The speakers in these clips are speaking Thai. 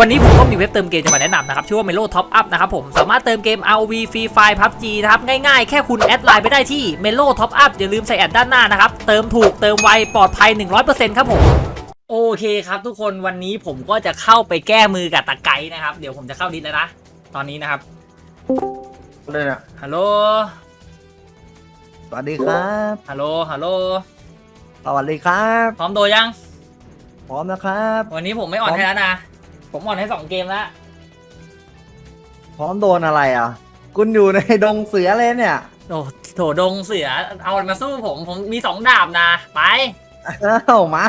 วันนี้ผมก็มีเว็บเติมเกมจะมาแนะนำนะครับ ชื่อว่า Melo Top Up นะครับผม สามารถเติมเกม ROV Free Fire PUBG นะครับ ง่ายๆ แค่คุณแอดไลน์ไปได้ที่ Melo Top Up อย่าลืมใส่แอดด้านหน้านะครับ เติมถูกเติมไวปลอดภัย 100%ครับผมโอเคครับทุกคนวันนี้ผมก็จะเข้าไปแก้มือกับตะไกนะครับ เดี๋ยวผมจะเข้าดิสแล้วนะ ตอนนี้นะครับเลยนะฮัลโหลสวัสดีครับ ฮัลโหลฮัลโหลสวัสดีครับ พร้อมโดยัง พร้อมนะครับ วันนี้ผมไม่อ่อนให้แล้วนะ ผมอ่อนให้สองเกมแล้วพร้อมโดนอะไรอะ คุณอยู่ในดงเสือเลยเนี่ย โอ้โถดงเสือ เอาอะไรมาสู้ผมผมมีสองดาบนะ ไป อ้าวมา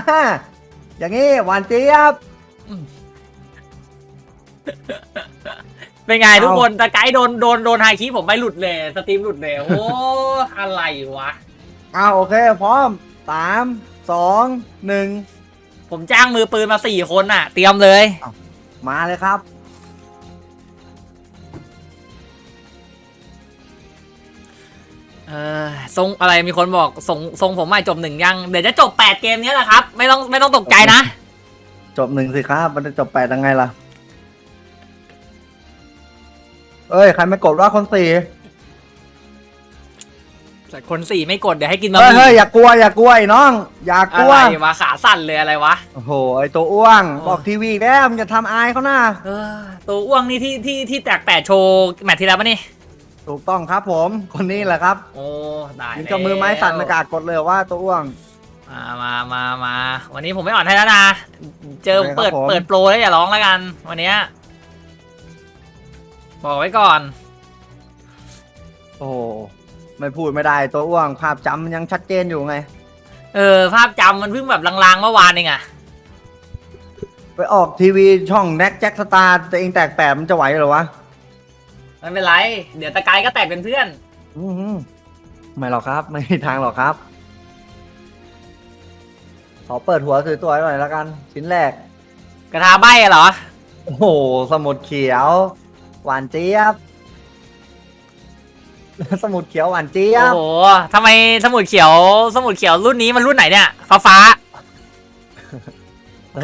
อย่างนี้หวานเจี๊ยบ เป็นไงเอาทุกคนตะไกด์โดนโดนโดนไฮคีผมไปหลุดเลย สตรีมหลุดเลย โอ้ อะไรวะ อ้าวโอเค พร้อมสามสองหนึ่งผมจ้างมือปืนมาสี่คนน่ะ เตรียมเลย มาเลยครับ เออทรงอะไรมีคนบอกทรงทรงผมใหม่จบหนึ่งยัง เดี๋ยวจะจบแปดเกมนี้แหละครับ ไม่ต้องไม่ต้องตกใจนะ จบหนึ่งสิครับ มันจะจบแปดยังไงล่ะ เอ้ย ใครไม่กดว่าคนสี่ แต่คนสี่ไม่กดเดี๋ยวให้กินบะหเฮ้ยมี่เฮ้ยอย่ากลัวอย่ากลัวไอ้น้อง อย่ากอะลัวไรวะขาสั่นเลยอะไรวะ โอ้โหไอตัวอ้วงโอ้บอกทีวีอีกแล้วมันจะทำอายเขาหน้าเออตัวอ้วงนี่ที่ที่ที่แตกแปดโชว์แมตช์ที่แล้วปะนี่ถูกต้องครับผมคนนี้แหละครับโอ้ได้ยิงกับมือไม้สั่นไม่กล้ากดเลยว่าตัวอ้วง มามามามาวันนี้ผมไม่อ่อนให้แล้วนะ เจอโอเคครับเปิดผม เปิดโปรแล้วอย่าร้องแล้วกัน วันเนี้ยบอกไว้ก่อน โอ้โห ไม่พูดไม่ได้ตัวอ้วงภาพจำมันยังชัดเจนอยู่ไง เออ ภาพจำมันเพิ่งแบบลางๆเมื่อวานเองอะไปออกทีวีช่องแน็กแจ็คสตาร์ตัวเองแตกแปดมันจะไหวเหรอวะไม่เป็นไร เดี๋ยวตะไกายก็แตกเป็นเพื่อน อือหือไม่หรอกครับ ไม่มีทางหรอกครับ ขอเปิดหัวสวยๆหน่อยแล้วกัน ชิ้นแรก กระทาใบอะเหรอ โอ้โห สมุดเขียว หวานเจี๊ยบ สมุดเขียวหวานเจี๊ยโอ้บโหทำไมสมุดเขียวสมุดเขียวรุ่นนี้มันรุ่นไหนเนี่ยฟ้าฟ้าๆ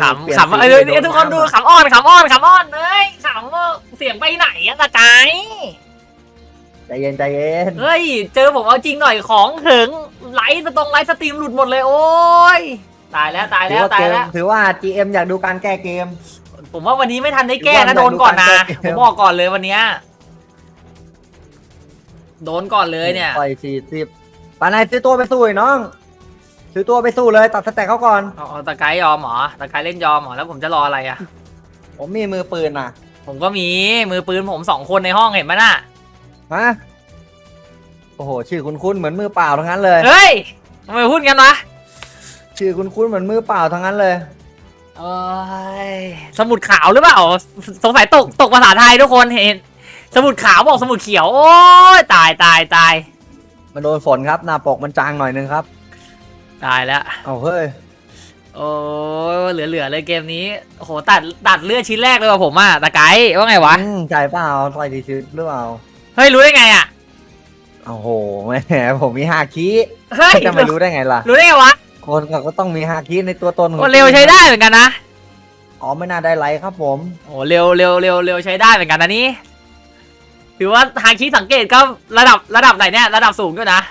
ขำขำเอ้ยเดี๋ยวทุกคนดูขำอ้อนขำอ้อนขำอ้อนเอ้ยขำว่าเสียงไปไหนอะตะไกายใจเย็นใจเย็นเฮ้ย เจอผมเอาจริงหน่อยของถึงไลฟ์ตรงไลฟ์สตรีมหลุดหมดเลยโอ้ยตายแล้วตายถืแล้วว่าตาเกยมแล้ว ถือว่า GM อยากดูการแก้เกม ผมว่าวันนี้ไม่ทันได้แก้ถือนะว่าโดนก่อนนะอยากดูการแก้เกผมมบอกก่อนเลยวันเนี้ย โดนก่อนเลยเนี่ย ปล่อยสี่สิบปานายซื้อตัวไปสู้ไอ้น้อง ซื้อตัวไปสู้เลยตัดสแต็กเขาก่อน เอาเอาตะไคร้ยอมเหรอตะไคร้เล่นยอมเหรอแล้วผมจะรออะไรอะ ผมมีมือปืนน่ะผมก็มีมือปืนผมสองคนในห้องเห็นไหมน่ะ ฮะโอ้โห ชื่อคุ้นๆเหมือนมือเปล่าทั้งนั้นเลย เฮ้ยทำไมพูดกันวะชื่อคุ้นๆเหมือนมือเปล่าทั้งนั้นเลย เอ้ยสมุดขาวหรือเปล่าสงสัยตกตกภาษาไทยทุกคนเห็น สมุดขาวบอกสมุดเขียว โอ้ยตายตายตายมันโดนฝนครับ หน้าปกมันจางหน่อยนึงครับ ตายแล้ว เอาเฮ้ย โอ้ยเหลือๆเลยเกมนี้โอ้โหตัดตัดเลือดชิ้นแรกเลยว่ะผมอะตะไกด์ว่าไงวะ อืมใจเปล่าใส่ดีชื้หรือเปล่าเฮ้ยรู้ได้ไงอะโอ้โหแหมผมมีฮาคิเฮ้ยจะไม่รู้ได้ไงล่ะ รู้ได้ไงวะคนเขาก็ต้องมีฮาคิในตัวตนของโอ้เร็วใช้ได้เหมือนกันนะ อ๋อไม่น่าได้ไลค์ครับผม โอ้เร็วเร็วเร็วเร็วใช้ได้เหมือนกันนะนี่ ถือว่าทางคิดสังเกตก็ระดับระดับไหนเนี่ยระดับสูงด้วยนะ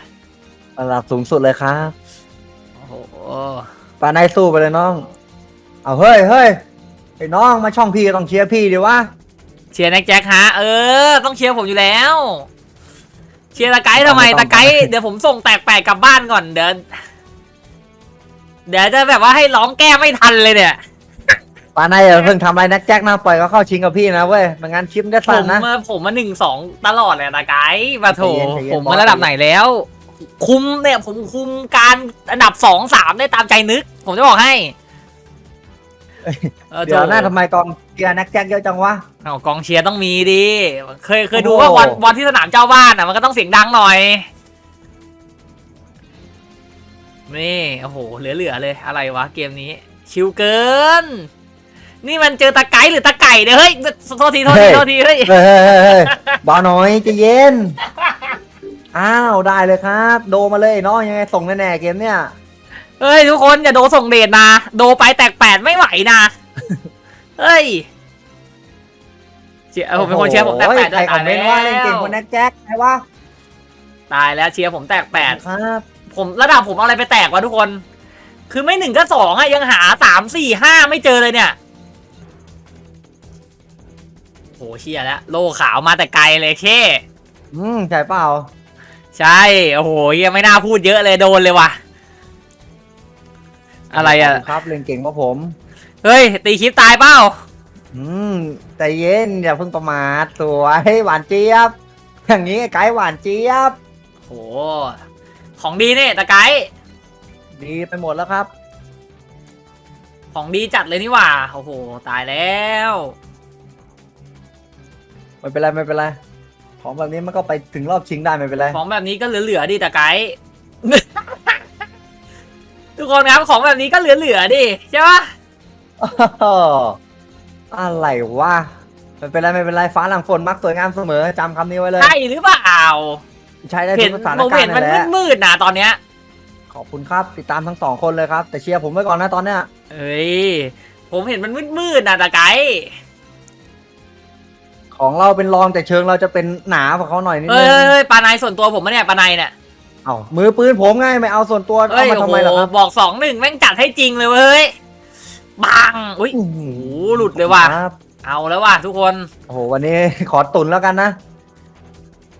ระดับสูงสุดเลยครับโอ้โหปานายสู้ไปเลยน้อง เอาเฮ้ยเฮ้ยไอ้น้องมาช่องพี่ก็ต้องเชียร์พี่ดิวะเชียร์แน็กแจ็คฮะเออ ต้องเชียร์ผมอยู่แล้ว เชียร์ตะไกด์ทำไมตะไกด์เดี๋ยวผมส่งแตกแปลกกลับบ้านก่อนเดินเดี๋ยวจะแบบว่าให้ร้องแก้ไม่ทันเลยเนี่ย ปานายอย่าเพิ่งทำอะไรนักแจ็คนะปล่อยเขาเข้าชิงกับพี่นะเว้ยไม่งั้นคลิปได้ผสั้นมนะ มาผมมาหนึ่งสองตลอดเลยตะไกด์มาโถใจเย็นใจเย็นผมบอมาสระดับไหนแล้ว คุมเนี่ยผมคุมการอันดับสองสามได้ตามใจนึก ผมจะบอกให้ออเดี๋ยวโถหน้าทำไมกองเชียร์นักแจ็คเยอะจังวะ เอากองเชียร์ต้องมีดิเคยเคยโอ้ดูโหว่าวันวันที่สนามเจ้าบ้านอะมันก็ต้องเสียงดังหน่อยนี่โอ้โหเหลือๆเลยอะไรวะเกมนี้ ชิวเกิน นี่มันเจอตะไกหรือตะไก่เนี่ยเฮ้ยโทษทีโทษทีโทษทีเฮ้ยเฮ้ยเฮ้ยเฮ้ยเฮ้ยเบาหน่อยใจะเย็น อ้าวได้เลยครับ โดมาเลยน้องยังไงส่งแน่ๆเกมเนี่ย เฮ้ยทุกคนอย่าโดส่งเดชนะ โดไปแตกแปดไม่ไหวนะ เฮ้ยเชียร์เออผมเป็นคนเชียร์ผมแตกแปดใครคอมเมนต์ว่าเล่นเก่งคนแน็กแจ็คใครวะตายแล้วเชียร์ผมแตกแปดครับผมระดับผมเอาอะไรไปแตกวะทุกคน คือไม่หนึ่งก็สองอะยังหาสามสี่ห้าไม่เจอเลยเนี่ย เชียร์แล้วโลขาวมาแต่ไกลเลยเช่อืมใช่เปล่า ใช่ โอ้โหยังไม่น่าพูดเยอะเลยโดนเลยว่ะ อะไรอะครับเล่นเก่งกว่าผม เฮ้ย ตีคลิปตายเปล่า อืมใจเย็นอย่าเพิ่งประมาทสวยหวานเจี๊ยบ อย่างนี้ไกด์หวานเจี๊ยบ โห ของดีเนี่ยตะไกด์ดีไปหมดแล้วครับ ของดีจัดเลยนี่หว่า โอ้โห ตายแล้ว ไม่เป็นไรไม่เป็นไรของแบบนี้มันก็ไปถึงรอบชิงได้ไม่เป็นไรของแบบนี้ก็เหลือๆดิตะไกด์ทุกคนครับของแบบนี้ก็เหลือๆดิใช่ปะอะไรวะไม่เป็นไรไม่เป็นไรฟ้าหลังฝนมักสวยงามเสมอจำคำนี้ไว้เลยใช่หรือเปล่าใช้ได้เห็ทุนกสถานผมการเห็นณ์มันนั่นแหละมืดๆนะตอนเนี้ย ขอบคุณครับติดตามทั้งสองคนเลยครับ แต่เชียร์ผมไว้ก่อนนะตอนเนี้ยเฮ้ยผมเห็นมันมืดๆนะตะไกด์ ของเราเป็นรองแต่เชิงเราจะเป็นหนากว่าเขาหน่อยนิดเฮ้นึยงเฮ้ยปลาในส่วนตัวผมมะเนี่ยปลาในเนี่ยเอ้ามือปืนผมไงไม่เอาส่วนตัวเฮ้เอายมาโอ้ทำโหไมล่ะครับบอกสองหนึ่งแม่งจัดให้จริงเลยเว้ยบังอุ้ยโอ้โอ้โหหลุดเลยว่ะครับเอาแล้วว่ะทุกคน โอ้โหวันนี้ ขอตุนแล้วกันนะ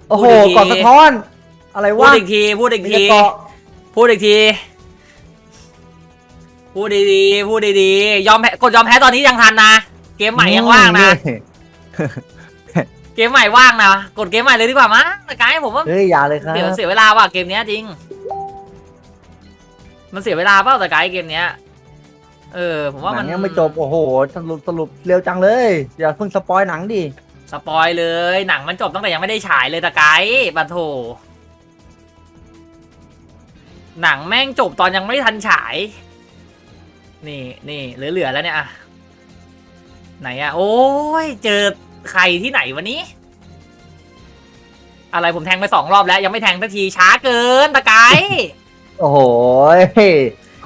โอ้โหพูดอีกทีกอดสะท้อน อะไรพูดวะอีกทีพูดอีกมีที แต่เกาะพูดอีกที พูดดีๆ พูดดีๆ ยอมแพ้กดยอมแพ้ตอนนี้ยังทันนะ เกมใหม่ยังว่างนะ เกมใหม่ว่างนะกดเกมใหม่เลยดีกว่ามั้งแต่กายผมว่าเฮ้ยอย่าเลยครับเดี๋ยวเสียเวลาว่ะเกมเนี้ยจริง มันเสียเวลาเปล่าแต่กายเกมเนี้ยเออผมว่าหนัมันงยังไม่จบโอ้โหสรุปสรุปเร็วจังเลยอย่าเพิ่งสปอยหนังดิสปอยเลยหนังมันจบตั้งแต่ยังไม่ได้ฉายเลยตะไกด์บัตโถหนังแม่งจบตอนยังไม่ทันฉาย นี่นี่เหลือๆแล้วเนี่ยอะไหนอะโอ้ยเจอ ใครที่ไหนวันนี้ อะไรผมแทงไปสองรอบแล้ว ยังไม่แทงสักทีช้าเกินตะไกด์โอ้โห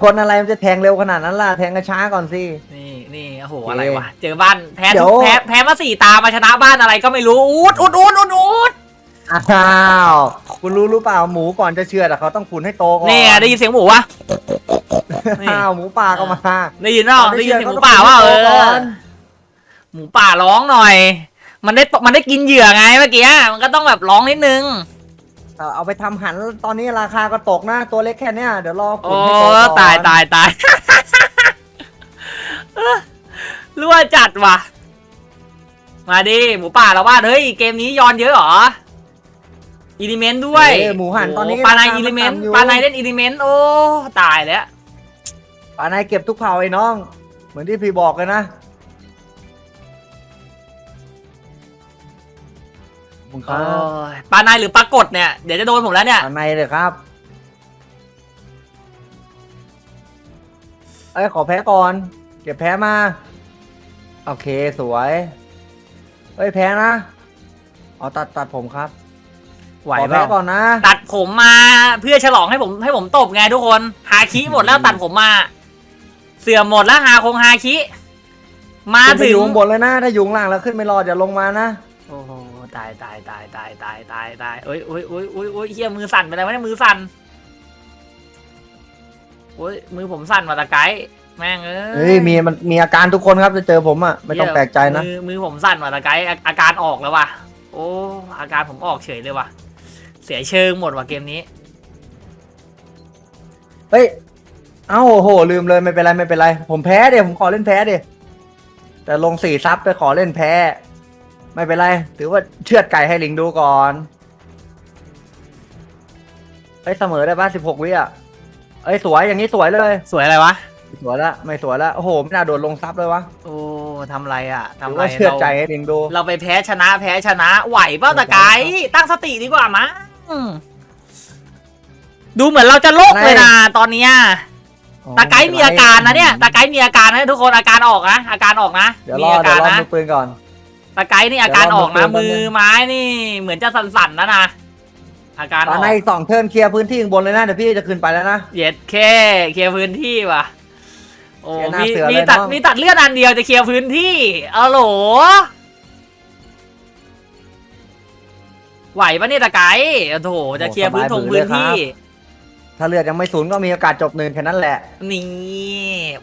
คนอะไรมันจะแทงเร็วขนาดนั้นล่ะแทงกระช้าก่อนสินี่นี่โอ้โหโอเคอะไรวะเจอบ้านแพ้เดี๋ทุยวกแพ้แพ้มาสี่ตามาชนะบ้านอะไรก็ไม่รู้อูดอูดอูดอูดอูดอ้าวคุณรู้รู้เปล่าหมูก่อนจะเชื่อดอะเขาต้องขุนให้โตก่อนนี่ไงได้ยินเสียงหมูวะนี่อ้าวหมูป่าก็มาได้ยินเปล่าก่อนได้ที่ยินจะเสียงหมูก็ต้องป่าว่าเอโตก่ออน หมูป่าร้องหน่อย มันได้มันได้กินเหยื่อไงเมื่อกี้มันก็ต้องแบบร้องนิดนึง เอาเอาไปทำหันตอนนี้ราคาก็ตกนะตัวเล็กแค่เนี้ยเดี๋ยวรอขุโอ้นให้โตก่อนตายตายตายรั่วจัดว่ะ มาดิหมูป่าแล้วว่าเฮ้ยเกมนี้ย้อนเยอะเหรออิเลเมนต์ด้วยเอ้ยหมูหันตอนนี้โปลาในราคาอิเลเมนต์ต่ำอยู่ปลาในเล่นอิเลเมนต์โอ้ตายแล้วป่านายเก็บทุกเผ่าไอ้น้อง เหมือนที่พี่บอกเลยนะ คุณคโอ้รับยปลาในหรือปลากดเนี่ย เดี๋ยวจะโดนผมแล้วเนี่ยป่านายเลยครับ เอ้ยขอแพ้ก่อน เก็บแพ้มา โอเคสวย เอ้ยแพ้นะเอาตัดตัดผมครับไหวขอเปแพ้ล่าก่อนนะตัดผมมาเพื่อฉลองให้ผมให้ผมตบไงทุกคน ฮาคิหมดแล้วตัดผมมา เสื่อมหมดแล้วฮาคงฮาคิ มาขึ้นไปถึองยู่ข้างบนเลยนะ ถ้าอยู่ข้างล่างแล้วขึ้นไม่รอดอย่าลงมานะ โอ้โห ตายตายตายตายตายตายตายเอ้ยเอ้ยเอ้ยเอ้ยเอ้ยเฮียมือสั่นไปแล้วะเนี่ยมือสั่นโอ้ยมือผมสั่นมาตะไกด์แม่งเอ้เฮ้ยมีมันมีอาการทุกคนครับจะเจอผมอะไม่ต้องแปลกใจนะมือมือผมสั่นมาตะไกด์อาอาการออกแล้วว่ะโอ้อาการผมออกเฉยเลยว่ะ เสียเชิงหมดว่ะเกมนี้ เฮ้ยเอ้าโอ้โห ลืมเลยไม่เป็นไรไม่เป็นไร ผมแพ้เดี๋ยวผมขอเล่นแพ้เดี๋ยวแต่ลงสี่ซับไปขอเล่นแพ้ ไม่เป็นไร ถือว่าเชือดไก่ให้ลิงดูก่อนเฮ้ยเสมอได้ป่ะสิบหกวิอะ เอ้ยสวยอย่างนี้สวยเลย สวยอะไรวะ สวยละไม่สวยละโอ้โหไม่น่าโดดลงซับเลยวะโอ้ทำไรอะถืทำอไรว่าเชือดเราใจให้ลิงดู เราไปแพ้ชนะแพ้ชนะ ไหวเปล่าตะไกด์ตั้งสติดีกว่ามั้งดูเหมือนเราจะโลกเลยนะตอนเนี้ยตะไกด์มีอาการนะเนี่ยตะไกด์มีอาการนะทุกคนอาการออกนะอาการออกนะเดี๋ยวรมีออาเดี๋ยกาวรรอนะมือปืนก่อน ตะไกด์นี่อาการออกนะเดี๋ยวรอมืมืออปืนไม้นี่เหมือนจะสั่นๆแล้วนะอาการอตออนกในอีกสองเทิร์นเคลียร์พื้นที่ข้างบนเลยนะเดี๋ยวพี่จะขึ้นไปแล้วนะเหย็ดแค่เคลียร์พื้นที่ว่ะโอ้เคลียร์หน้ามีเสือมีเลยตัดน้องมีตัดเลือดอันเดียวจะเคลียร์พื้นที่เอาโหลไหวปะเนี่ยตะไก่โอ้โถจะเคลียร์พื้นทงพื้นที่ ถ้าเลือดยังไม่ศูนย์ก็มีโอกาสจบหนึ่งแค่นั้นแหละ นี่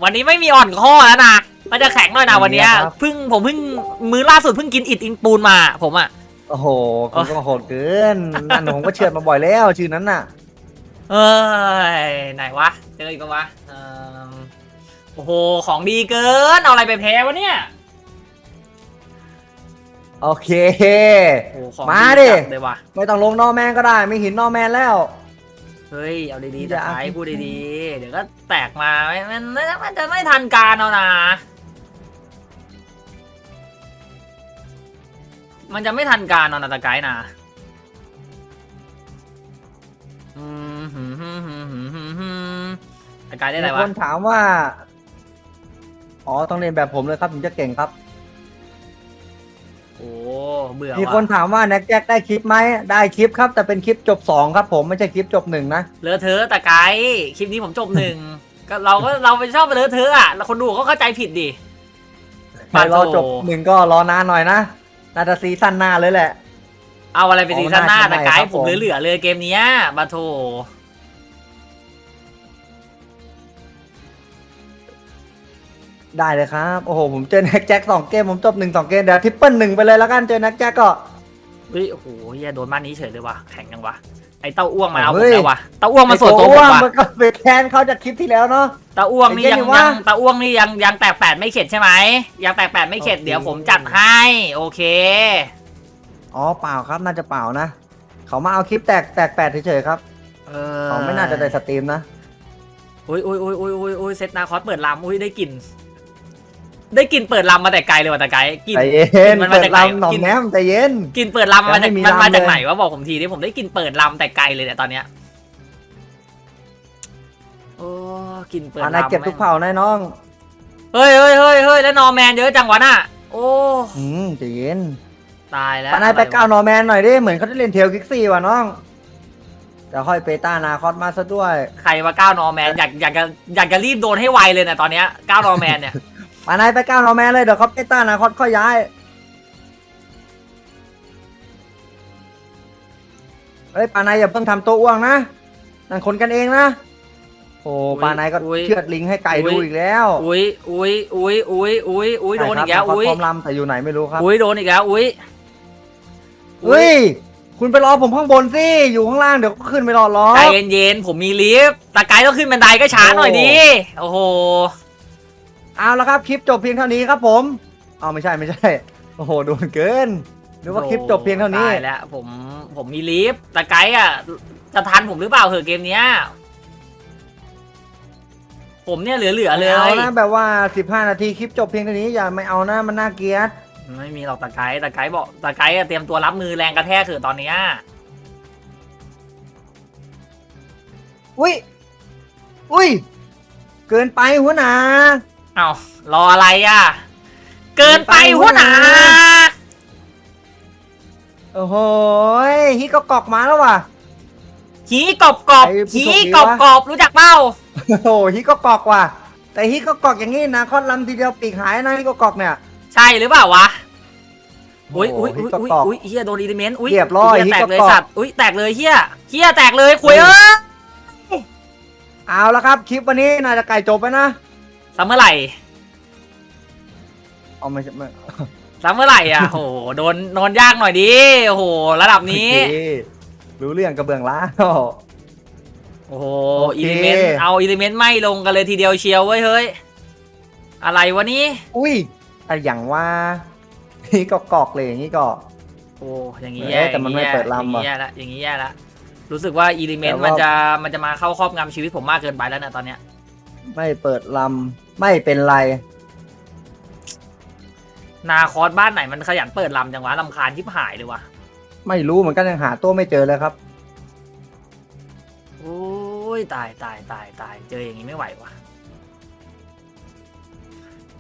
วันนี้ไม่มีอ่อนข้อแล้วนะ มันจะแข็งหน่อยนะวันเนี้ยครับเพิ่งผมเพิ่งมือล่าสุดเพิ่งกินอิดอินปูนมา ผมอะ โอ้โหคุณก็โหดเกินนั่นผมก็เชื่อดมาบ่อยแล้วชื่อนั้นน่ะ เอ้ยไหนวะเจออีกปะวะเอิ่มโอ้โหของดีเกินเอาอะไรไปแพ้วะเนี่ยโอเค โอ้โหของมาดีดิจัดเลยว่ะไม่ต้องลงนอแมนก็ได้ไม่หินนอแมนแล้ว เฮ้ยเอาดีๆอย่าตะไคร้พูดดีๆเดี๋ยวก็แตกมามันมันมันจะไม่ทันการเอานะ มันจะไม่ทันการเอานะตไคร้นะอืมหืมหืมหืมหืมหืมหืมตไคร้ได้อะไรวะ คนถามว่า อ๋อ ต้องเรียนแบบผมเลยครับถึงจะเก่งครับ โอ้เบื่อมีคนว่ะถามว่าแน็กแจ็คได้คลิปไหม ได้คลิปครับ แต่เป็นคลิปจบสองครับผมไม่ใช่คลิปจบหนึ่งนะ เลอะเทอะตะไคร้คลิปนี้ผมจบหนึ่ง ก็เราก็เราไปชอบไปเลอะเทอะอะแล้วคนดูเขาเข้าใจผิดดิ ใครรอจบหนึ่งก็รอนานหน่อยนะ น่าจะซีซั่นหน้าเลยแหละ เอาอะไรไปซีซั่นหน้าเอาหน้าตะไคร้ทำไมครับผมผมเหลือๆเลยเกมเนี้ยบาโทได้เลยครับ โอ้โห ผมเจอแน็กแจ็คสองเกม ผมจบหนึ่งสองเกม เดี๋ยวทริปเปิลหนึ่งไปเลยแล้วกัน เจอแน็กแจ็คก็เฮ้ย โอ้โหเฮียโดนบ้านนี้เฉยเลยว่ะ แข็งจังวะ ไอ้เต้าอ้วงมาเอาผเฮ้มย แล้วว่ะเต้าอ้วงมาส่วนตัวผมไอ้ว่ะมันก็ไปแทนเขาจากคลิปที่แล้วเนาะ เต้าอ้วงนี่ไอ้เหี้ยยังนี่วะยังเต้าอ้วงนี่ยังยังแตกแปดไม่เข็ดใช่ไหมยังแตกแปดไม่เข็ดโอเค เดี๋ยวผมจัดให้โอเค อ๋อเปล่าครับน่าจะเปล่านะเขามาเอาคลิปแตกแตกแปดเฉยๆครับเออเขาไม่น่าจะได้สตรีมนะ อุ้ยอุ้ยอุ้ยอุ้ยอุ้ยอุ้ยเซตนาคอสเปิดลำอุ้ยได้กลิ่น ได้กลิ่นเปิดลำมาแต่ไกลเลยว่ะแต่ไกลกลิ่นใจเย็กินนมันมาเปิดจากไหนลำหน่อมกินแนมใจเย็น กลิ่นเปิดลำมาจากยังไม่มีมันมาลำเลยจากไหนวะบอกผมทีนี่ผมได้กลิ่นเปิดลำแต่ไกลเลยเนี่ยตอนเนี้ยโอ้กลิ่นเปิดอันไหนลำเก็บทุกแม่งเผ่าแน่น้อง เฮ้ยเฮ้ยเฮ้ยเฮ้ยแล้วนอร์แมนเยอะจังวะน่ะโอ้อืมใจเย็นตายแล้วปานายไปอะไรวะก้าวนอร์แมนหน่อยดิ เหมือนเขาจะเล่นเทลกิกซี่ว่ะน้องแต่ค่อยเปต้านาคอสมาซะด้วย ใครว่าก้าวนอร์แมนอยากอยากจะอยากจะรีบโดนให้ไวเลยเนี่ยตอนเนี้ยก้าวนอร์แมนเนี่ย ปานายไปก้าวนอร์แมนเลยเดี๋ยวเขาเปต้านาคอสค่อยย้าย เฮ้ยปานายอย่าเพิ่งทำตัวอ้วงนะนั่นคนกันเองนะ โอ้อุ๊ยปานายก็อุ๊ยเชือดลิงให้ไก่อุ๊ดูยอีกแล้วอุ้ยอุ้ยอุ้ยอุ้ยอุ้ยอุ้ยโดนอีกแล้วใช่ครับอุ้ยนาคสพร้อมลำแต่อยู่ไหนไม่รู้ครับ อุ้ยโดนอีกแล้วอุ้ยเฮ้ย คุณไปรอผมข้างบนสิ อยู่ข้างล่างเดี๋ยวก็ขึ้นไปรอรอ ใจเย็นๆผมมีลิฟต์ตะไกด์ต้องขึ้นบันไดก็ช้าหน่อยดิโอ้โห เอาละครับคลิปจบเพียงเท่านี้ครับผมเอาไม่ใช่ไม่ใช่ โอ้โหโดนเกินหรือว่าคลิปจบเพียงเท่านี้ตายแล้วผมผมมีลิฟต์ตะไกด์อะจะทันผมหรือเปล่าเหอะเกมเนี้ยผมเนี่ยเหลือๆเลไม่เอายนะแบบว่า 15 นาทีคลิปจบเพียงเท่านี้อย่าไม่เอานะมันน่าเกลียดไม่มีหรอกตะไกด์ตะไกด์บอกตะไกด์อะเตรียมตัวรับมือแรงกระแทกเถอะตอนเนี้ยอุ้ย อุ้ย เกินไปหัวหนา เอ้ารออะไรอะ เกินไปหัวหนาโอ้โหยฮิก็กอกมาแล้วว่ะหีกรอบกรอบไอ้ผู้หีโชคดีกรอบวะกรอบรู้จักเปล่าโอ้โหฮิก็กอกว่ะ แต่ฮิก็กอกอย่างนี้นะคอนลำทีเดียวปีกหายนะฮิก็กอกเนี่ย ใช่หรือเปล่าวะอุ้ยอุ้ยโอ้อุ้ยโหอุ้ยฮิโกะอุ้ยเฮียโดนอีลิเมนต์อุ้ยเรียบร้อยเฮีแตกเลยฮิโกะสัตว์อุ้ยแตกเลยเฮียเฮียแตกเลยคุยเออเอาละครับคลิปวันนี้น่าจะไก่จบไปนะ ซัมเมื่อไหร่เอาไม่ใช่ไม่ซัมเมื่อไหร่อะโอ้โหโดนโดนยากหน่อยดิโอ้โห ระดับนี้ โอเครู้เรื่องกระเบื้องล้าวโอ้โหโอเค อิเลเมนต์เอาอิเลเมนต์ไม่ลงกันเลยทีเดียวเชียวเว้ยเฮ้ย อะไรวะนี่อุ้ยแต่อย่างว่าฮิก็กอกเลยอย่างนี้ก็ โอ้อย่างงี้เอ๊ะแย่แต่มันไม่เปิดลำอย่างว่ะงี้แย่ละอย่างงี้แย่ละรู้สึกว่าอิเลเมนแต่ต์ว่ามั มันจะมันจะมาเข้าครอบงำชีวิตผมมากเกินไปแล้วนะตอนเนี้ย ไม่เปิดลำไม่เป็นไร นาคอสบ้านไหนมันขยันเปิดลำจังวะลำคาญทิบหายเลยว่ะไม่รู้เหมือนกันยังหาตัวไม่เจอเลยครับ โอ้ยตายตายตายตายเจออย่างงี้ไม่ไหวว่ะ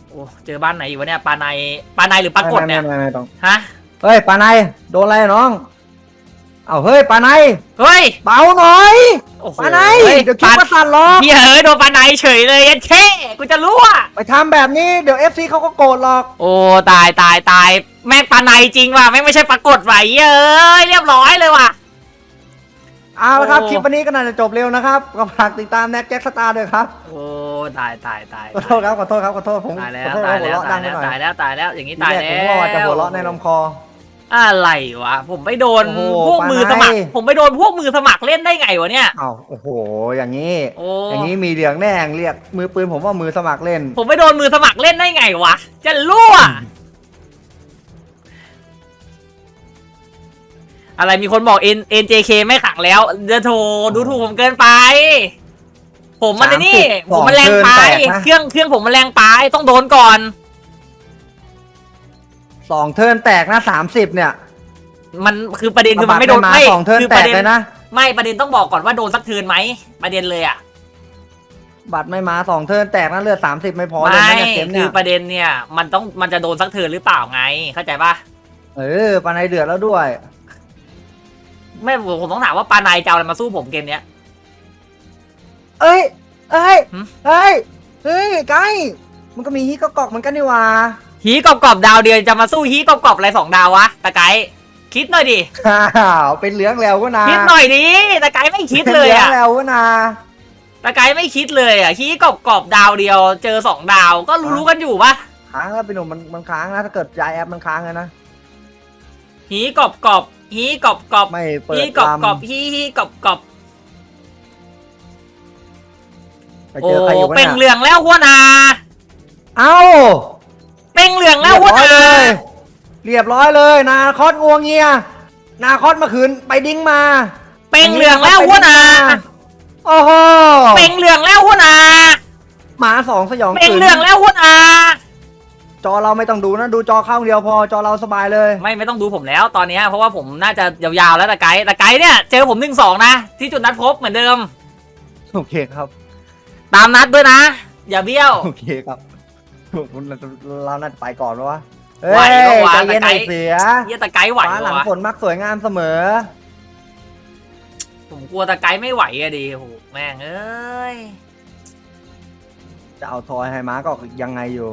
โอ้เจอบ้านไหนอีกวะเนี่ยปลาในปลาในหรือปลากดเนี่ยไม่ไม่ไม่ไม่ต้องฮะเฮ้ยปาไนโดนอะไรน้อง เอาเฮ้ยปาไนเฮ้ยเบาหน่อยโอ้โหปาไหนเดี๋ยวคิดปาว่าสั่นหรอกเฮ้ยโดนปาไหนเฉยเลยยันแค่กูจะรู้อะไปทำแบบนี้เดี๋ยวเอฟซีเขาก็โกรธหรอกโอ้ตายตายตายแม่งปาไหนจริงว่ะแม่งไม่ใช่ปรากฏไหวเอ้ยเรียบร้อยเลยว่ะ เอาละครับโอ้ คลิปวันนี้ก็น่าจะจบเร็วนะครับก็ฝากติดตามแน็กแจ็คสตาร์ด้วยครับโอ้ตายตายตายขอโทษครับขอโทษครับขอโทษผมตายแล้ขอวโทษตายหัวแล้วเราะดัตางยไปแล้วหน่อยตายแล้วตายแล้วอย่างนี้ทีตายแรกแล้ผมวว่าจะหัวเราะในลำคอ อะไรวะ ผมไปโดนโอ้โหพวกมือสมัคร ปาไหนผมไปโดนพวกมือสมัครเล่นได้ไงวะเนี่ย อ้าวโอ้โห อย่างนี้ โอ้ อย่างนี้มีเหลืองแน่งเรียกมือปืนผมว่ามือสมัครเล่น ผมไปโดนมือสมัครเล่นได้ไงวะ จะรั่ว อะไรมีคนบอก N NJK ไม่ขังแล้วเดี๋ยวโถดูถูกผมเกินไป ผมมันไอ้นี่30ผมมันแรงไปเกินแตกนะ เครื่องเครื่องผมมันแรงไปต้องโดนก่อน สองเทิร์นแตกนะสามสิบเนี่ยมันคือประเด็นคือมันไม่โดนบัตรไม่สองเทิร์นคือแตประกเด็นเลยนะ ไม่ประเด็นต้องบอกก่อนว่าโดนสักเทิร์นไหมประเด็นเลยอะบัตรไม่มาสองเทิร์นแตกนะเลือดสามสิบไม่พอเลยไม่นะเนี่ยเกมคืเนี่อยประเด็นเนี่ย มันต้องมันจะโดนสักเทิร์นหรือเปล่าไง เข้าใจปะเออปานายเดือดแล้วด้วย ไม่ผมผมต้องถามว่าปานายจะเอาอะไรมาสู้ผมเกมเนี้ย เอ้ย เอ้ย หึ เอ้ย เฮ้ยไกด์มันก็มีฮีก็กอกเหมือนกันนี่หว่า ฮีกรอบกรอบๆดาวเดียวจะมาสู้ฮีกรอบกรอบๆอะไรสองดาววะตะไกด์คิดหน่อยดิอ้าวเป็นเหลืองแล้วก็นาคิดหน่อยดิตะไกด์ไม่คิดเป็นเลยเหลืองอะแล้วก็นาตะไกด์ไม่คิดเลยอะฮีกรอบกรอบๆดาวเดียว เจอสองดาวก็รู้ๆกันอยู่ปะค้างแล้วเป็นหนุ่มมันมันค้างนะถ้าเกิดย้ายแอปมันค้างเลยนะฮีกรอบกรอบๆฮีกรอบกรอบไม่เปิฮีดกรอบกรอบลำฮีฮีกรอบกรอบไปโอ้เจอใครอยู่วะเป่งเหเนี่ยลืองแล้วหัวหนา เอ้า เป่งเหลืองแล้วเรียหับวร้หอยนาเลยเรียบร้อยเลย นาคอสงวงเงีย นาคอสเมื่อคืนไปดิ้งมา เป่งเหลืองแล้วหัวหนาโอ้โหเป่งเหลืองแล้วหัวหนาหมาสองสยองเป่งตื่นเหลืองแล้วหัวหนาจอเราไม่ต้องดูนะดูจอข้างเดียวพอจอเราสบายเลย ไม่ไม่ต้องดูผมแล้วตอนเนี้ยเพราะว่าผมน่าจะยาวๆแล้วแต่ไกด์แต่ไกด์เนี่ยเจอผมหนึ่งสองนะ ที่จุดนัดพบเหมือนเดิมโอเคครับ ตามนัดด้วยนะ อย่าเบี้ยว โอเคครับ เราน่าจะไปก่อนแล้ววะไหวเฮ้ยปะวะใจเย็นหน่อยตะไคร้เสียเยี่ยตะไกด์ไหวฟ้าหลังวะฝนมักสวยงามเสมอ ผมกลัวตะไกด์ไม่ไหวอะดิโหแม่งเอ้ยจะเอาทอยให้ม้าก็ยังไงอยู่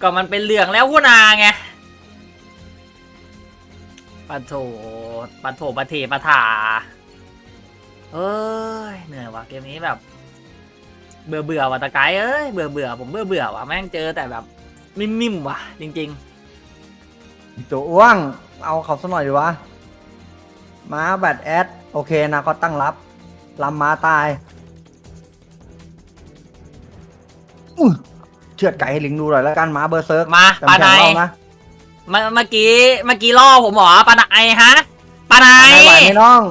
ก็มันเป็นเหลืองแล้วหัวหนาไงปัดโถปัดโถปัดเทปัดถาเอ้ยเหนื่อยว่ะเกมนี้แบบ เบื่อเบื่อๆว่ะตะไกด์เอ้ยเบื่อเบื่อๆผมเบื่อเบื่อๆว่ะแม่งเจอแต่แบบมิมๆว่ะ จริงๆตัวอ้วง เอาเขาสักหน่อยดีวะ ม้าแบตแอด โอเคนะเขาตั้งรับ ลำม้าตายอุ๊ยเชือดไก่ให้ลิงดูหน่อยแล้วกันม้าเบอร์เซิร์กมาจำปาแขไนนเรานะเมื่อเมื่อกี้เมื่อกี้ล่อผมเหรอปาไนฮะปาไนปานายไหวไหมน้อง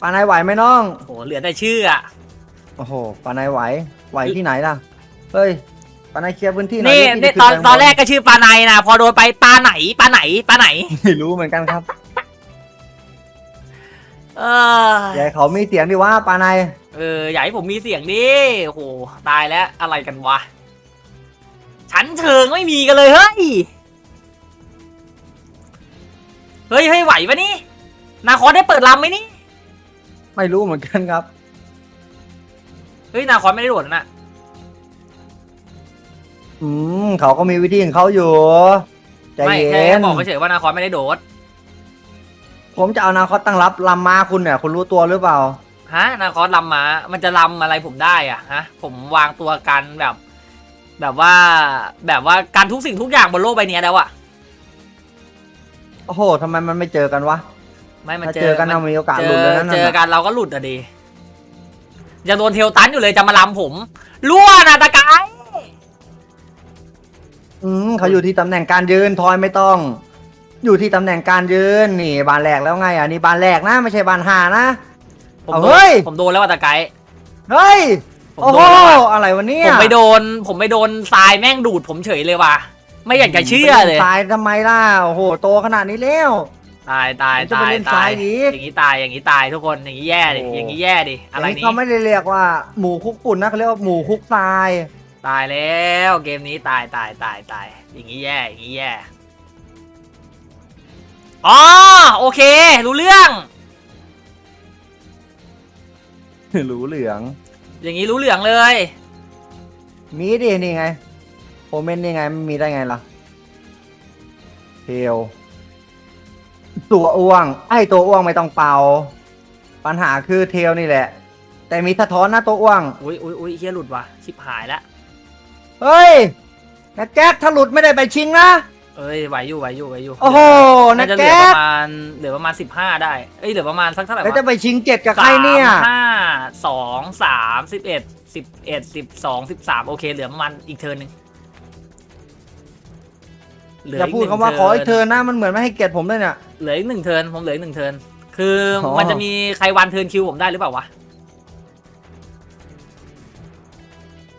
ปานายไหวไหมน้อง โอ้โหเหลือแต่ชื่ออะโอ้โหปานายไหว ไหวที่ไหนล่ะ เฮ้ยปานายเคลียร์พื้นที่หน่อยนี่ดินี่พี่ตอนจะขึ้ไปตอนแรกก็ชื่อปาไนนะพอโดนไปปาไหนปาไหนปาไหน ไม่รู้เหมือนกันครับเอออย่าให้เขามีเสียงดิว่าปานายเอออยากให้ผมมีเสียงดิโอ้โหตายแล้วอะไรกันวะชั้นเชิงไม่มีกันเลยเฮ้ยเฮ้ยเฮ้ยไหวปะนี่นาคอสได้เปิดลำไหมนี่ไม่รู้เหมือนกันครับ เฮ้ยนาคอสไม่ได้โดดนะ อืมเขาก็มีวิธีของเขาอยู่ใจไม่เย็แค่นบอกเฉยๆว่านาคอสไม่ได้โดด ผมจะเอานาคอสตั้งรับลำมาคุณเนี่ยคุณรู้ตัวหรือเปล่า ฮะนาคอสลำมา มันจะลำอะไรผมได้อะฮะ ผมวางตัวกันแบบ แบบว่า แบบว่าการทุกสิ่งทุกอย่างบนโลกใบนี้แล้วอะโอ้โหทำไมมันไม่เจอกันวะไม่มันถ้าเจเจออกันมัเรามีโอกาสเจหลุดอเลยนะนั่เจนอน่ะกันเราก็หลุดอะดี ยังโดนเทลตันอยู่เลยจะมาลำผมรั่วนะตะกายอืมเขาอยู่ที่ตำแหน่งการยืนทอยไม่ต้อง อยู่ที่ตำแหน่งการยืนนี่บานแรกแล้วไงอะนี่บานแรกนะไม่ใช่บานหานะผมเอาโดเฮ้นยผมโดนแล้วว่าตะกายเฮ้ยผมโอ้โดโหนแล้วว่ะอะไรวันนี้ผมไปโดน ผมไปโดนทรายแม่งดูดผมเฉยเลยว่ะไม่อยากจะเชื่อเลย ตายทำไมล่ะโอ้โหโตขนาดนี้แล้ว ตายตายผมจะไปตายเล่นตาทรายยอีก อย่างนี้ตายอย่างนี้ตายทุกคนอย่างนี้แย่ดิโอ้ อย่างนี้แย่ดิอะไรย่างนี้เขาไม่ได้เรียกว่าหมูคุกปุ่นนะเขาเรียกว่าหมูคุกทราย ตายแล้วเกมนี้ตายตายตายตายอย่างนี้แย่อย่างนี้แย่อ๋อโอเค รู้เรื่อง หรูเหลือง อย่างนี้รู้เหลืองเลย มีดินี่ไงโอเมนนี่ไงมันมีได้ไงล่ะเทล ตัวอ้วง ไอ้ตัวอ้วงไม่ต้องเป่า ปัญหาคือเทลนี่แหละ แต่มีสะท้อนนะตัวอ้วง อุ้ยอุ้ยอุ้ยเฮียหลุดว่ะชิบหายแล้วเฮ้ยนักแก๊กถ้าหลุดไม่ได้ไปชิงนะ เอ้ยไหวอยู่ไหวอยู่ไหวอยู่โอ้โหนัน่ากจะเหลืแก๊อปกระมาณเหลือประมาณสิบห้าได้เอ้ยเหลือประมาณสักเท่าไหร่แล้ววะจะไปชิงเจ็ดกับใครเนี่ย สามห้าสองสามสิบเอ็ดสิบเอ็ดสิบสองสิบสามโอเคเหลือประมาณอีกเทิร์นหนึ่ง เหลืออย่าอีกพูดหนึ่งคำว่าขออีกเทิเธร์นอนะมันเหมือนไม่ให้เกียรติผมเลยเนี่ย เหลืออีกหนึ่งเทิร์นผมเหลืออีกหนึ่งเทิร์นคือออ มันจะมีใครวันเทิร์นคิวผมได้หรือเปล่าวะ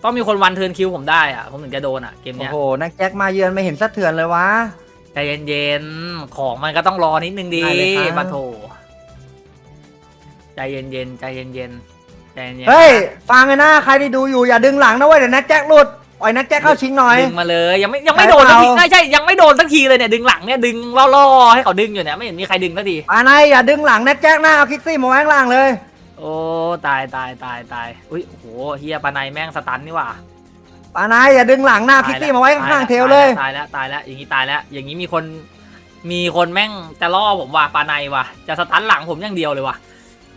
ต้องมีคนวันเทิร์นคิวผมได้อะผมถึงจะโดนอะเกมโอ้เนี้ยโหนักแจ็คมาเยือนไม่เห็นสะเทือนเลยวะ ใจเย็นๆของมันก็ต้องรอนิดนึงดีได้เลยครับ ปะโถใจเย็นๆใจเย็นๆใจเย็นๆเฮ้ยนะฟังไอ้นะใครที่ดูอยู่อย่าดึงหลังนะเว้ยเดี๋ยวนักแจ็คหลุด ปล่อยนักแจ็คเข้าชิงหน่อย ดึงมาเลยยังไม่ยังไม่ได้โดนสักทีเปล่าใช่ใช่ยังไม่โดนสักทีเลยเนี่ยดึงหลังเนี่ยดึงล่อๆให้เขาดึงอยู่เนี่ยไม่เห็นมีใครดึงสักทีปานายอย่าดึงหลังนักแจ็คนะเอาคิกซี่มาไว้ข้างล่างเลย โอ้ตายตายตายตายอุ้ยโอ้โหเฮียปานายแม่งสตันนี่หว่าปานายอย่าดึงหลังหน้าคิกซี่มาไว้ข้างๆเทลเลยตายแล้วตายแล้วอย่างนี้ตายแล้ว อย่างนี้มีคนมีคนแม่งจะล่อผมว่ะปานายว่ะจะสตันหลังผมอย่างเดียวเลยว่ะ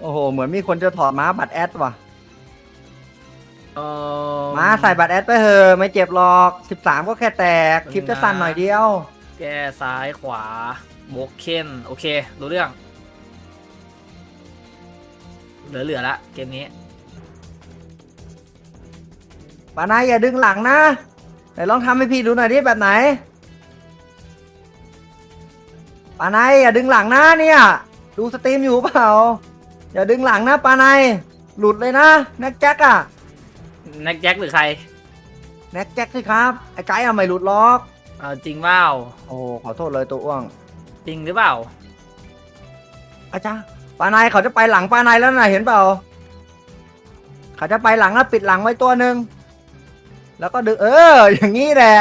โอ้โหเหมือนมีคนจะถอดม้าบัตรแอดว่ะ เออม้าใส่บัตรแอดไปเถอะไม่เจ็บหรอก 13 ก็แค่แตกคลิปจะสั่นหน่อยเดียว แก้ซ้ายขวาโบกเคนโอเค รู้เรื่อง เหลือเหลือละเกมนี้ปานายอย่าดึงหลังนะไหนลองทำให้พี่ดูหน่อยดิแบบไหนปานายอย่าดึงหลังนะเนี่ย ดูสตรีมอยู่เปล่า อย่าดึงหลังนะปานายหลุดเลยนะแน็กแจ็คอะ แน็กแจ็คหรือใคร แน็กแจ็คสิครับ ไอ้ไก่อะไม่หลุดล็อก เอาจริงเปล่าโอ้ขอโทษเลยตัวอ้วง จริงหรือเปล่า อาจารย์ปานายเขาจะไปหลังปานายแล้วนะเห็นเปล่า เขาจะไปหลังแล้วปิดหลังไว้ตัวหนึ่งแล้วก็ดึงเออ อย่างนี้แหละ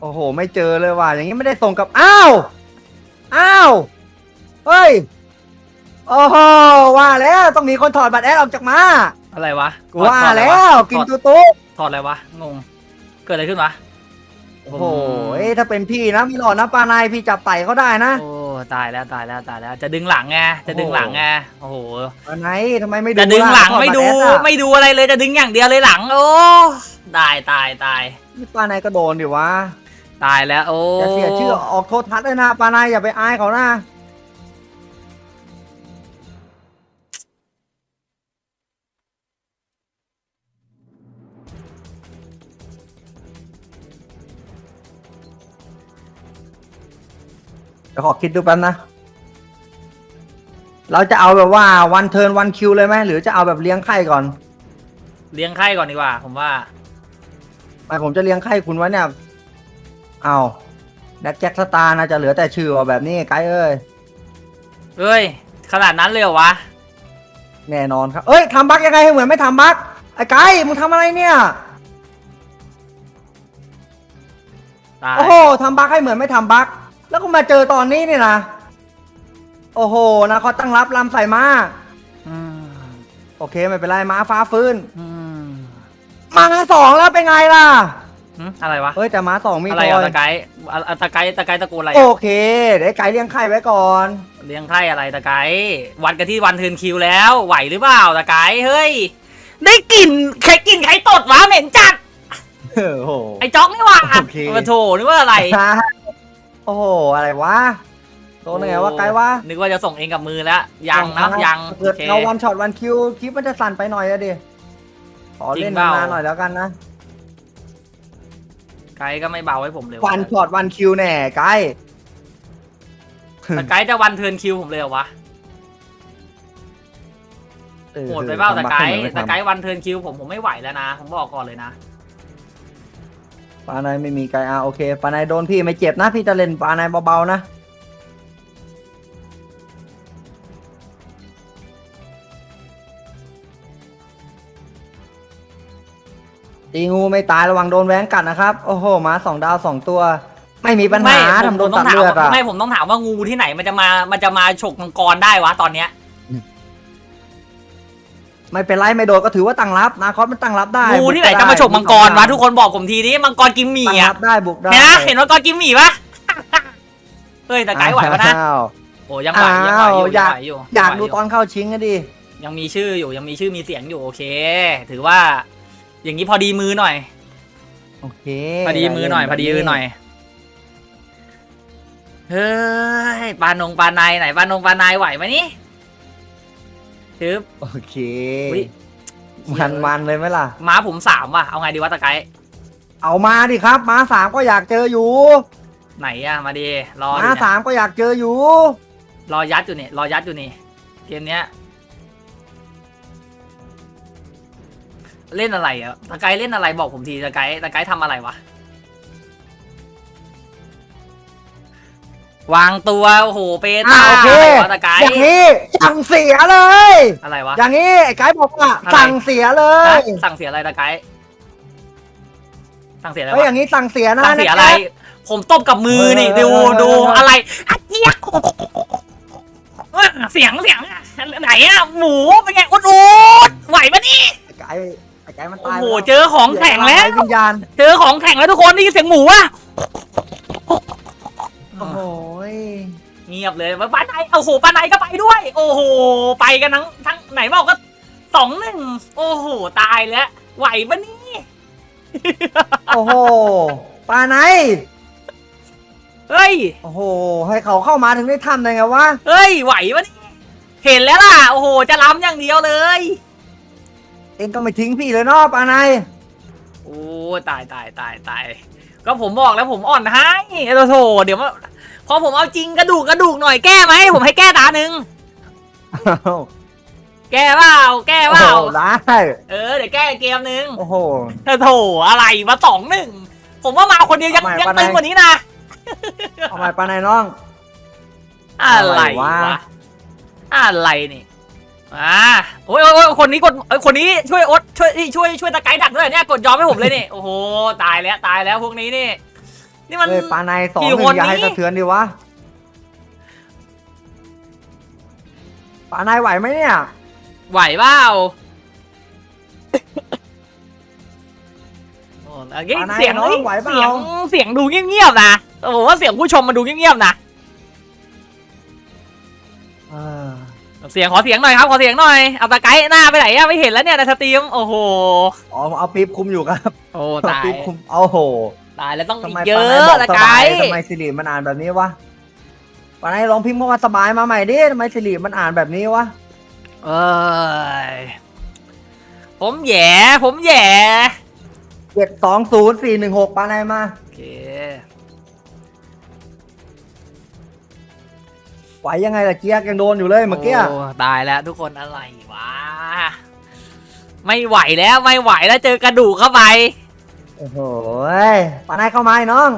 โอ้โห ไม่เจอเลยว่ะอย่างนี้ไม่ได้ส่งกับ อ้าว อ้าว เฮ้ย โอ้โหว่าแล้วต้องมีคนถอดบัตรแอดออกจากมาอะไรวะว่าถอดอะไรแล้วะกินถอดตุ๊ตุ๊ถอดอะไรวะ งง เกิดอะไรขึ้นวะโอ้โหเอ้ยถ้าเป็นพี่นะมีหลอดนะปานายพี่จับไต่เขาได้นะโอ้ตายแล้วตายแล้วตายแล้ว จะดึงหลังไง จะดึงหลังไง โอ้โห ปานายทำไมไม่ดูจะดึงหลังล่ะไม่ดูถอบัตรแออะไม่ดูอะไรเลย จะดึงอย่างเดียวเลยหลัง โอ้ ตายตายตาย นี่ปานายก็โดนดิวะตายแล้ว โอ้ อย่าเสียชื่อออกโทษทัศน์เลยนะปานายอย่าไปอายเขานะ ดี๋ยวขอคิดดูแป๊บนะ เราจะเอาแบบว่าวันเทิร์นวันคิวเลยไหมหรือจะเอาแบบเลี้ยงไข่ก่อน เลี้ยงไข้ก่อนดีกว่า ผมว่าไม่ผมจะเลี้ยงไข่คุณวะเนี่ย เอาแน็กแจ็คสตาร์นะจะเหลือแต่ชื่อว่าแบบนี้ไกด์เอ้ยเฮ้ย ขนาดนั้นเลยเหรอวะ แน่นอนครับ เอ้ยทำบั๊กยังไงให้เหมือนไม่ทำบั๊กไอ้ไกด์มึงทำอะไรเนี่ย ตาย โอ้โหทำบั๊กให้เหมือนไม่ทำบั๊ก แล้วก็มาเจอตอนนี้นี่นะ โอ้โห นะเขาตั้งรับลำใส่มาอืมโอเคไม่เป็นไรม้าฟ้าฟื้น อืมมาสองแล้วเป็นไงล่ะ หึอะไรวะ เฮ้ยแต่ม้าสองมีอะไรทอะอยตะไกด์อะอะตะไกด์ตะไกด์ตะโกนอะไรโออะเคเดี๋ยวไอ้ไก่เลี้ยงไข่ไว้ก่อน เลี้ยงไข้อะไรตะไกด์วันกันที่วันเทิร์นคิวแล้ว ไหวหรือเปล่าตะไกด์เฮ้ย ได้กลิ่นใครกลิ่นใครตดวะเหม็นจัด โอ้โห ไอ้จ๊อกนี่หว่าโอเค มาโถนึกว่าอะไร โอ้โห อะไรวะโตไหนวะไกด์วะนึกว่าจะส่งเองกับมือแล้วยังนะยังเกิโอดเคเราวันช็อตวันคิวคลิปมันจะสั่นไปหน่อยอะดิขอเล่นจริงเปล่านานๆหน่อยแล้วกันนะไกด์ก็ไม่เบาให้ผมเลยวันช็อตวันคิวแน่ไกด์ตะไกด์จะวันเทิร์นคิวผมเลยเหรอวะเออโหดไปเปล่าตะไกด์ทำบัคให้ตะหน่อยไกด์วันเทิร์นคิวผมผมไม่ไหวแล้วนะ ผมบอกก่อนเลยนะ ปานายไม่มีไกด์อะโอเคปานายโดนพี่ไม่เจ็บนะพี่จะเล่นปานายเบาๆนะตีงูไม่ตายระวังโดนแหวงกัดนะครับ โอ้โหหมาสองดาวสองตัว ไม่มีปัญหาไม่ทำโดนผมต้ตัอดงถามเลือดอะ ไม่ผมต้องถามว่างูที่ไหนมันจะมามันจะมาฉกมังกรได้วะตอนเนี้ย ไม่เป็นไรไม่โดนก็ถือว่าตั้งรับนะคอสมันตั้งรับได้งูที่ไหนบุกจะมาฉกมังกรวะได้ทุกคนบอกผมทีนี้มังกรกิมหมี่ตั้งอะรับได้บุกได้เห็นนะเห็นมังกรกิมหมี่ปะ เฮ้ยแต่ไกด์ไหวปะนะอ้าว โอ้ยังไหวยังไหวอยู่อ้าวยังไหวอยู่อยากงไหวดูตอนเข้าชิงกันดิยังมีชื่ออยู่ยังมีชื่อมีเสียงอยู่โอเค ถือว่า อย่างนี้พอดีมือหน่อย โอเคพอดีมือหน่อยพอดีมือหน่อย เฮ้ยปานงปานายไหนปานงปานายไหวไหมนี่ ถือโอเค อุ๊ย มันมันเลยไหมล่ะ ม้าผมสามว่ะ เอาไงดีวะตะไกด์เอามาดิครับม้าสามก็อยากเจออยู่ไหนอะมาดีรออม้ายู่เนี่ยสามก็อยากเจออยู่ รอยัดอยู่นี่รอยัดอยู่นี่เกมเนี้ย เล่นอะไรอะตะไกด์เล่นอะไรบอกผมทีตะไกด์ตะไกด์ทำอะไรวะ วางตัวโอ้โหเปอ่าต้าโอเค อะไรวะตะไกอย่างด์นี้สั่งเสียเลย อะไรวะ อย่างนี้ไอ้ไกด์บอกว่าอะไร สั่งเสียเลฮะยสั่งเสียอะไรตะไกด์สั่งเสียอะไรเฮ้ยอวะย่างนี้สั่งเสียนะสั่งเสียอะไรนคบผมตบกับมือนี่เอดูอดูเออ อะไรอะเจี๊ยกเอ้ยเสียงเสียงอะไหนอะหมูเป็นไงอุดอุดไหวปะนี่ไอ้ไกด์ไอ้ไกด์มันโอ้ตายโหไปแล้วเจอของแข็งแล้ววิญญาณ เจอของแข็งแล้วทุกคนได้ยินเสียงหมูวะ โอ้โหยเงียบเลยว่าป้าไนโอ้โหป้าไนก็ไปด้วย โอ้โห ไปกันทั้งทั้งไหนบอกก็สองหนึ่งโอ้โห ตายแล้วไหวปะนี่ โอ้โหปลาไหน เฮ้ย โอ้โห ให้เขาเข้ามาถึงได้ทำได้ไงวะ เฮ้ย ไหวปะนี่ เห็นแล้วล่ะ โอ้โห จะล้ำอย่างเดียวเลย เองก็ไม่ทิ้งพี่เลยเนาะปลาไหน โอ้ ตายตายตายตาย ก็ผมบอกแล้วผมอ่อนให้โอ้โหเดี๋ยวมาพอผมเอาจริงกระดูกกระดูกหน่อยแก้ไหมผมให้แก้ตาหนึ่งอ้าวแก้เปล่าแก้โอ้เปโหล่าได้เออเดี๋ยวแก้เกมหนึ่งโอ้โหโอ้โถอะไรมาสองหนึ่งผมว่ามาคนเดียวยังทำไมยังปะตึงนายกว่านี้นะ เอาใหม่ปลาไหนน้อง อะไรอะไรวะ วะอะไรนี่ อ่าโอ้ยโอ้ยโอ้ยคนนี้กดเอ้ยคนนี้ช่วยอดช่วยช่วยช่วยตะไคร้ดักด้วยเนี่ยกดยอมให้ผมเลยนี่โอ้โหตายแล้วตายแล้วพวกนี้นี่นี่มันเฮ้ยปลาไหนสองกี่หนึ่คนงอย่าให้นี่สะเทือนดิวะปลาไหนไหวไหมเนี่ย ไหวเปล่าโอ้แล้วเฮ้ยปาไนเสียงน้องเฮ้ยไหวเปล่าเสียงเสียงดูเงียบๆนะผมว่าเสียงผู้ชมมันดูเงียบๆนะ เสียงขอเสียงหน่อยครับขอเสียงหน่อยเอาตะไคร้หน้าไปไหนอะไม่เห็นแล้วเนี่ยในสตรีมโอ้โหอ๋อเอาปี๊บคุมอยู่ครับโอ้เอาตายปี๊บคุมเอาโหตายแล้วต้องทำอีไมกเยปาอะไหนบอกตะสไคบาร้ยทำไมสิริมันอ่านแบบนี้วะปาไหนลองพิมพ์คำว่าสบายมาใหม่ดิทำไมสิริมันอ่านแบบนี้วะเอ้ยผมแหย่ผมแหย่เจ็ดสองศูนย์สี่หนึ่งหกปาไหนมาโอเค ไหวยังไงล่ะเจี๊ยกยังโดนอยู่เลยเมื่อกี้โตายแล้วทุกคนอะไรวะไม่ไหวแล้วไม่ไหวแล้วเจอกระดูกเข้าไป โอ้โหปาไหนเข้ามาไอ้น้อง